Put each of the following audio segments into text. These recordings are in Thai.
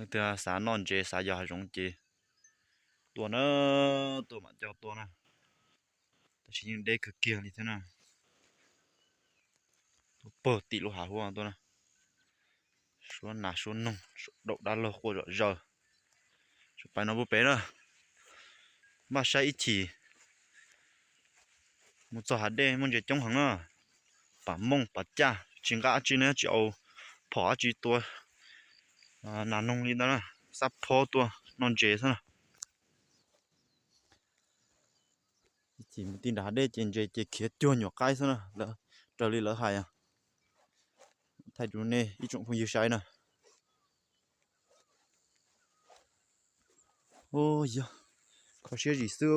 nó từ xá non chế xá giờ rong chế tua nó tua mà cho tua nè. Ta chỉ những đây cực kỳ như thế nào. Bờ tị lô hà hoa tua nè. Xuống nà xuống nông đậu đá lô khô rồi giờ số bài nó bố bé nữa mà sao ít chỉ một giờ hạt đây muốn chơi chống hàng nữa bà mông, bà cha chỉ gã chỉ nữa chỉ âu bỏ chỉ tua Ờ, nà nông đi đó là sắp phô tua, non chế thôi chỉ một tin đá đê trên chế chế khía chua nhỏ cái thôi nè. Lỡ trở đi lỡ hại à. Thay chủ nè ít chúng không yêu sai nè. Ôi giờ có xe gì xưa,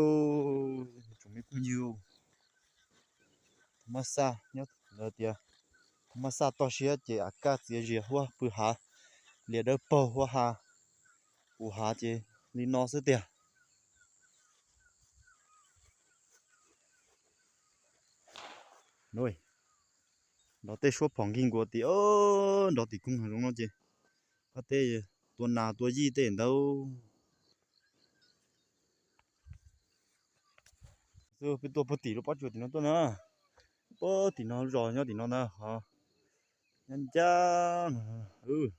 chúng mình cũng nhiều. Masa nhớ là tia masa to xía chế à cá chị gì hoa, bự hà liền đỡ bờ hoa hà u hà chế lý nó sẽ tiền nuôi nó tê số phòng kinh của tí ơ, nó tí cũng không nó chứ có tê tuần nào tuần gì tê đâu? Rồi cái tua bự tí nó bắt chuột thì nó tuần à? Bơ thì nó rồi nhá thì nó nè. Hả? Nhân cha ừ.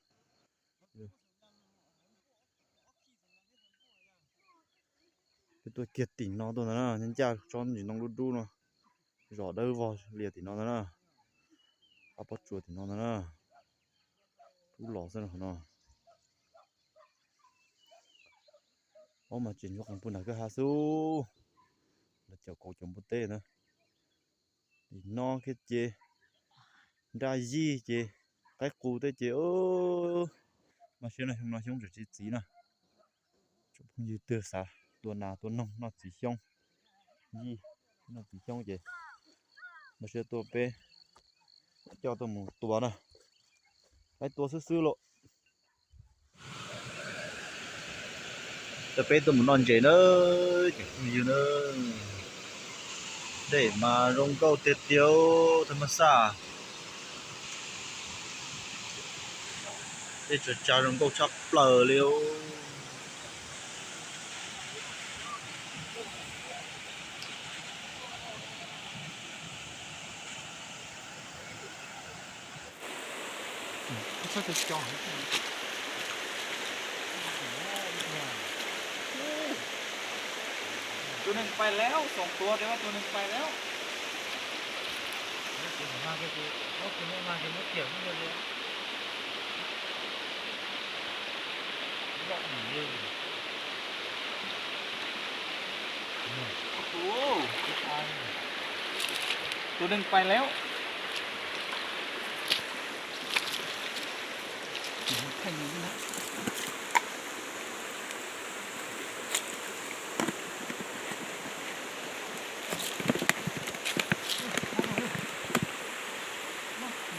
Tôi kiệt tỉnh nó tôi nè nhân cha cho nó nó đu đu nó rõ đâu vào liệt thì nó nè à bắt chuột thì nó nè đu lỏ ra nó. Ô mà chuyển cho con bún là cái hà su là chèo cổ chồng bút tê nữa. Thì no cái chê. Ra gì chê. Cái cụ tê chê. Ô. Mà xem này không nói không được chỉ chỉ nè. Chụp không gì từ tuần nào tuần nông nó chỉ xong gì nó chỉ xong vậy mà sẽ tôi bé cho tôi một tua nè cái tua sứ sứ lộ tôi bé tôi một non chế nữa chỉ không gì nữa để mà rong câu tiệt tiêu thầm sa để cho cha rong câu chắc lờ liêu such a strong. Tôi nên phải léo, sòng tua thế mà tôi nên phải léo. Tôi phải mang cái gì? Ốc thì nó mang cái nước kiểu như vậy. Lọ nhỉ như. Wow, tôi nên phải léo. วหนึ่งไปแล้ว thành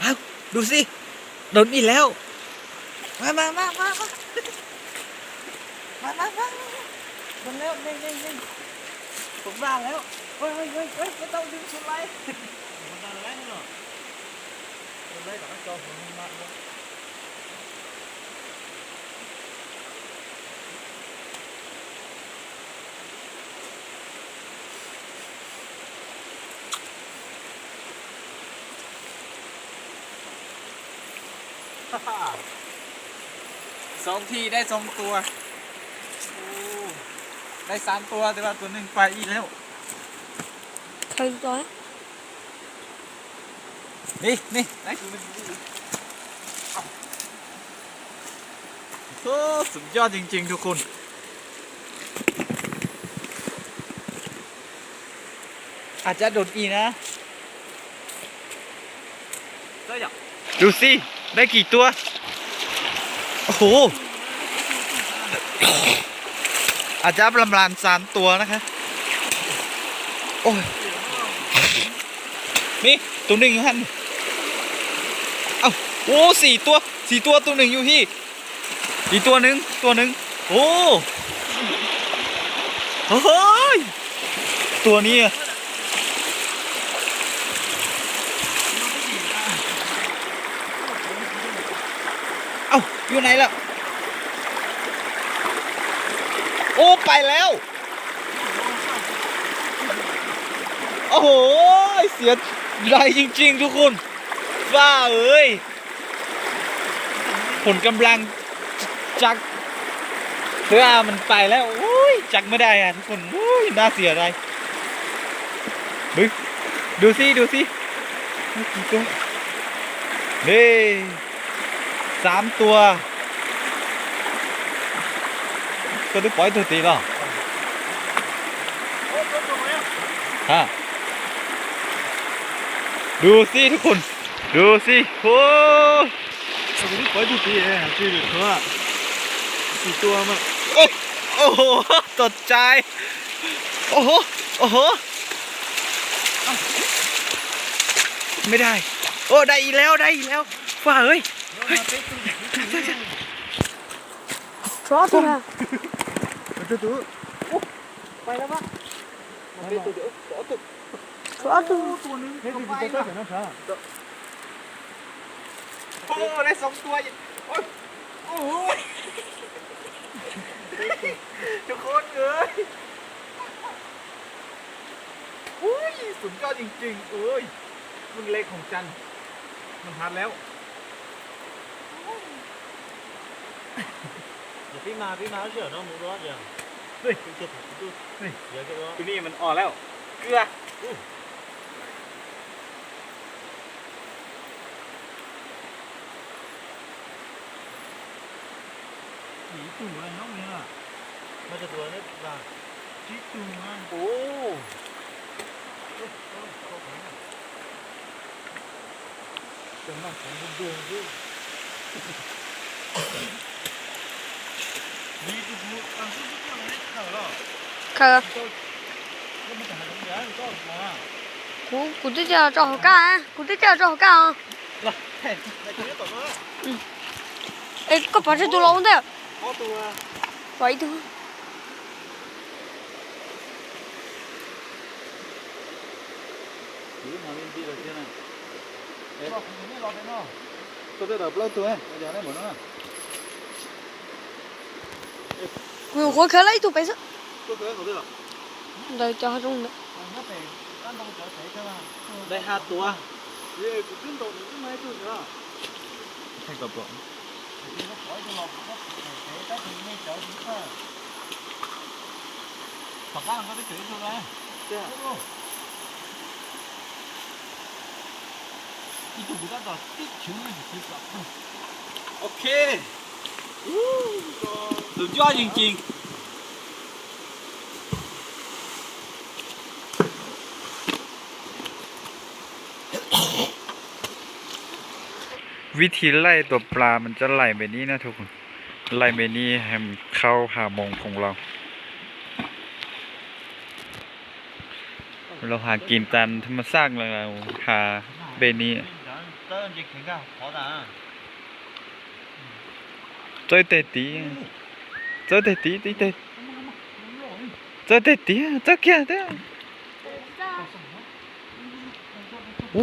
như thế nào ดูสิโดนอีกแล้ว มามามามามามามามาโดนแล้วเด้งเด้งเด้งผมบ้าแล้ว เฮ้ยเฮ้ยเฮ้ยเฮ้ยไม่ต้องดึงสุดเลยมันดันแล้วเนาะสุดเลยแต่ก็จอผมมากเลย สองทีได้สองตัวโอ้ได้สามตัวแต่ว่าตัวหนึ่งไปอีกแล้วใครตัวนะนี่นี่ได้ตัวหนึ่งโอ้สุดยอดจริง ๆ ทุกคนอาจจะโดนอีนะได้ยังดูสิ ได้กี่ตัว โอ้โห อาจจะประมาณสามตัวนะคะโอ้ยนี่ตัวหนึ่งอยู่หันเอ้าโอ้สี่ตัวสี่ตัวตัวหนึ่งอยู่ที่อีกตัวหนึ่งตัวหนึ่งโอ้โอ้ยตัวนี้อะเอยู่ไหนล่ะ โอ้ ไปแล้ว โอ้โห เสียดายจริง ๆ ทุกคนว้าเอ้ย ผลกำลังจักเรือมันไปแล้วโอ้ยจักไม่ได้อะทุกคนโอ้ยน่าเสียดายดูดูสิดูสิมีกี่ตัวนี่ สามตัวก็ได้ปล่อยตัวตีแล้วฮะดูสิทุกคน ดูสิโอ้ยผมนี่ปล่อยตัวตีเองชื่อเถอะสี่ตัวมันโอ้โอ้โหตกใจ โอ้โห โอ้โหเอ้าไม่ได้ โอ้ ได้อีกแล้ว ได้อีกแล้วฝ่าเอ้ย ชอบตัวนะตัวตัไปแล้วปะตัวตัวตัวตัวตัวตัวนึงเฮ้ยตัวตัวตับโอ้ได้สองตัวอีกโอ้ยทุกคนเอ้ยอุ้ยสุดยอดจริงๆเอ้ยมึงเล็กของจันมันพัดแล้ว พี่มาพี่มาเฉยน้องมูร้อนอย่างเฮ้ยพี่จะถูกตู้เฮ้ยเดี๋ยวจะร้อนตัวนี้มันอ่อนแล้ว เกลือผีตู่อะไรน้องเนี่ยมันจะตัวนี้ป่ะผีตู่อะโอ้จะมาของบุญดวงด้วย 可。古古队长找好干啊！古队长找好干啊！嗯。哎，个把这都捞的。好多啊。好多。Hãy subscribe cho kênh Ghiền Mì Gõ Để không bỏ lỡ những video hấp dẫn 왜 워크라이 또 뺏어? 워크라이 어디가? 나 이제 하던데. đây hai tua thành cặp bọn Phật pháp có cái chữ thôi đấy. Chưa. 이쪽보다 더 뛰치는 게 좋을 것 같아. 오케이. สุดยอดจริงๆวิธีไล่ตัวปลา มันจะไล่แบบนี้นะทุกคน ไล่แบบนี้ให้มันเข้าหามงของเรา เราหากินตามธรรมชาติเราหาเบนี้เติ้ลจะแข่งกันขอด่า chơi tê tí chơi tê tí tí tê chơi tê tí chơi kia thế ô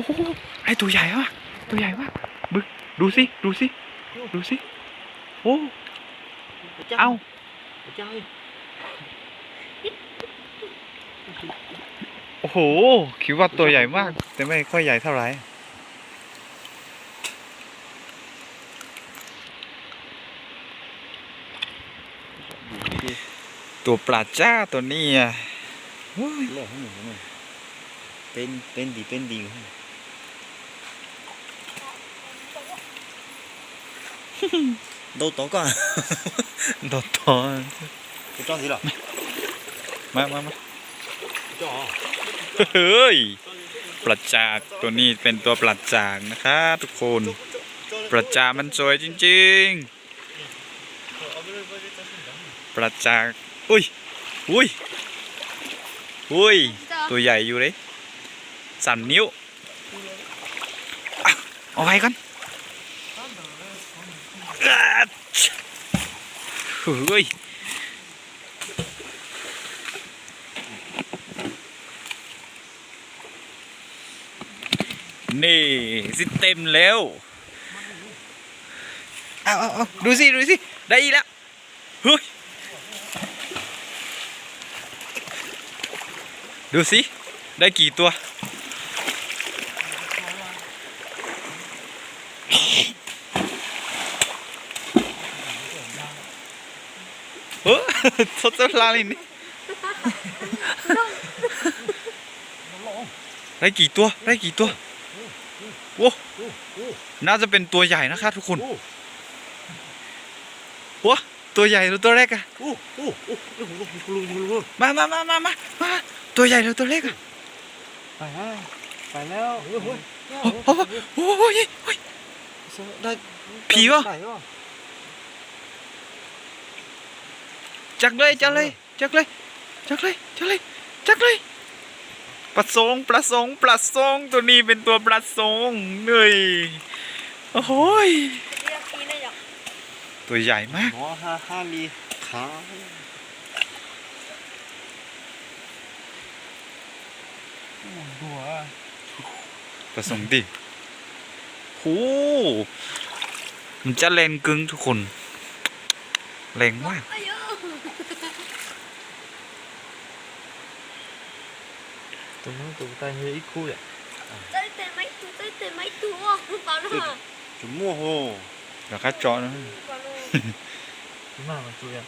ai tụi dài quá tụi dài quá bực đu xí đu xí đu xí ô ao ใช่ โอ้โหคิดว่าตัวใหญ่มาก แต่ไม่ค่อยใหญ่เท่าไหร่ ตัวปลาจ้าตัวนี้อะโอ้ยหล่อให้หนูหน่อยเป็นเป็นดีเป็นดี đâu tó cả โดดตอน cái cho gì rồi มามามาจ่อเฮ้ยปลาจากตัวนี้เป็นตัวปลาจากนะคะทุกคนปลาจากมันสวยจริงๆปลาจาก อุ้ยอุ้ยอุ้ยตัวใหญ่อยู่เลยสามนิ้วอะเอาไว้ก่อนอะเฮ้ยนี่สิเต็มแล้ว เอาเอาเอาดูสิ ดูสิ ได้อีกแล้ว เฮ้ย ดูสิ ได้กี่ตัวเฮ้ทดสอบลาลินนี่ได้กี่ตัว ได้กี่ตัวโว้น่าจะเป็นตัวใหญ่นะคะทุกคนว้า ตัวใหญ่หรือตัวเล็กอะโอ้โอ้โอ้โอ้โหลุงลุงลุงมามามามามามาตัวใหญ่หรือตัวเล็กอะไปแล้วไปแล้วโอ้โหโอ้โหโอ้โหโอ้ยได้ผีวะได้วะจักเลยจักเลยจักเลยจักเลยจักเลยจักเลยปลาสงปลาสงปลาสงตัวนี้เป็นตัวปลาสงเหนื่อยโอ้โหย ตัวใหญ่มากหมอห้าห้ามีขาหัวปลาสงดิโอ้มันจะแรงกึ่งทุกคนแรงมาก ตรงนู้นตรงใต้เฮ้ยอีกคู่เนี่ย tới tiền mấy tu tới tiền mấy tu bảo nó hả จุ่มมั่วโหเดี๋ยวข้าเจาะนะ bảo nó ที่ มามันตัวเนี่ย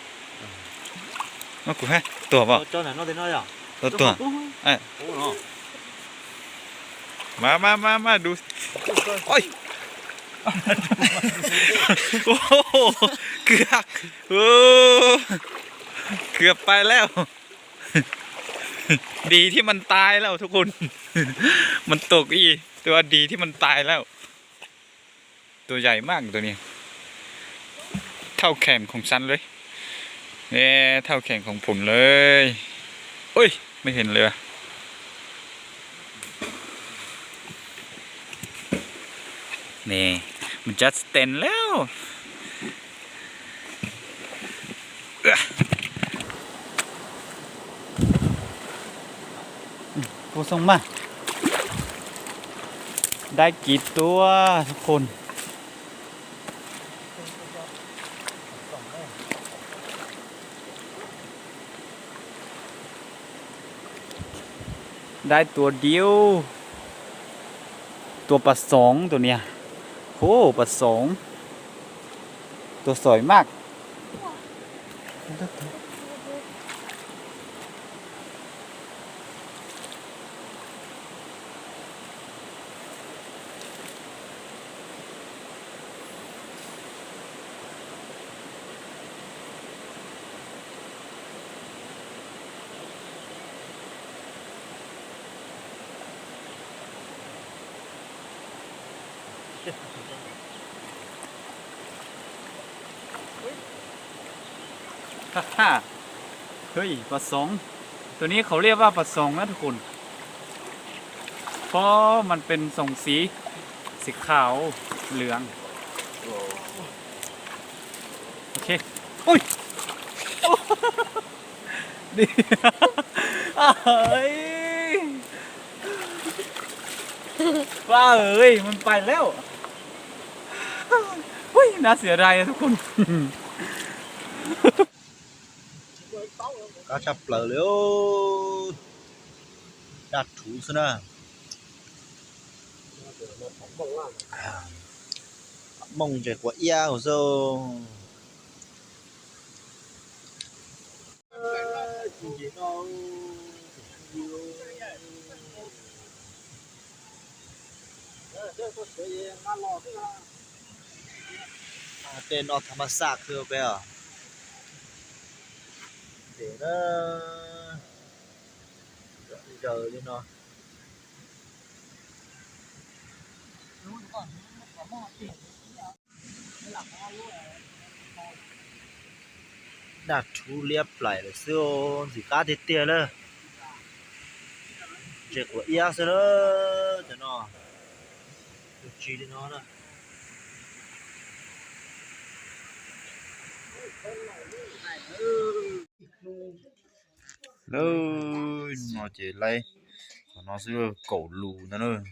มากูให้ตัวเปล่าเจ้าไหนนอกเต็นน้อยอะตัวตัวโอ้โหเอ้ยโอ้เนาะมามามามาดูโอ้ยโอ้โหเกือบโอ้เกือบไปแล้ว ดีที่มันตายแล้วทุกคน มันตกอี ตัวดีที่มันตายแล้ว ตัวใหญ่มากตัวนี้ เท่าแขนของฉันเลยเนี่ยเท่าแขนของผมเลยโอ้ย ไม่เห็นเลยว่ะนี่มันจัดสเตนแล้วเอ้ออืมกูส่งมา ได้กี่ตัวทุกคน ได้ตัวเดียว ตัวปลาสองตัวเนี้ยโอ้ปลาสองตัวสวยมาก ฮ่าเฮ้ยปลาสองตัวนี้เขาเรียกว่าปลาสองนะทุกคน เพราะมันเป็นทรงสีสีขาวเหลือง โอเค อุ้ยดีเอ้ยว้าเอ้ย มันไปแล้วเฮ้ยน่าเสียดายอะทุกคน cá chập lở liễu đặt thủ sơn à mong trẻ của ia của dâu À, tên nó tham sát thưa bé à để nó giờ đi nó. Đặt thu liếp lại là siêu gì cá thịt tiền nữa chuyện của ia sẽ nó cho nó. Được chi đi nó nữa nơi nó chỉ lấy nó sẽ cổ lù nó nữa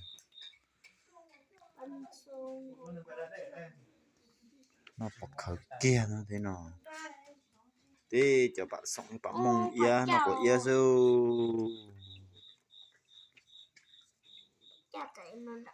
nó bọc khởi kia nó thế nào? Thế cho bạn sống bạn mong ia nó có ia mình đã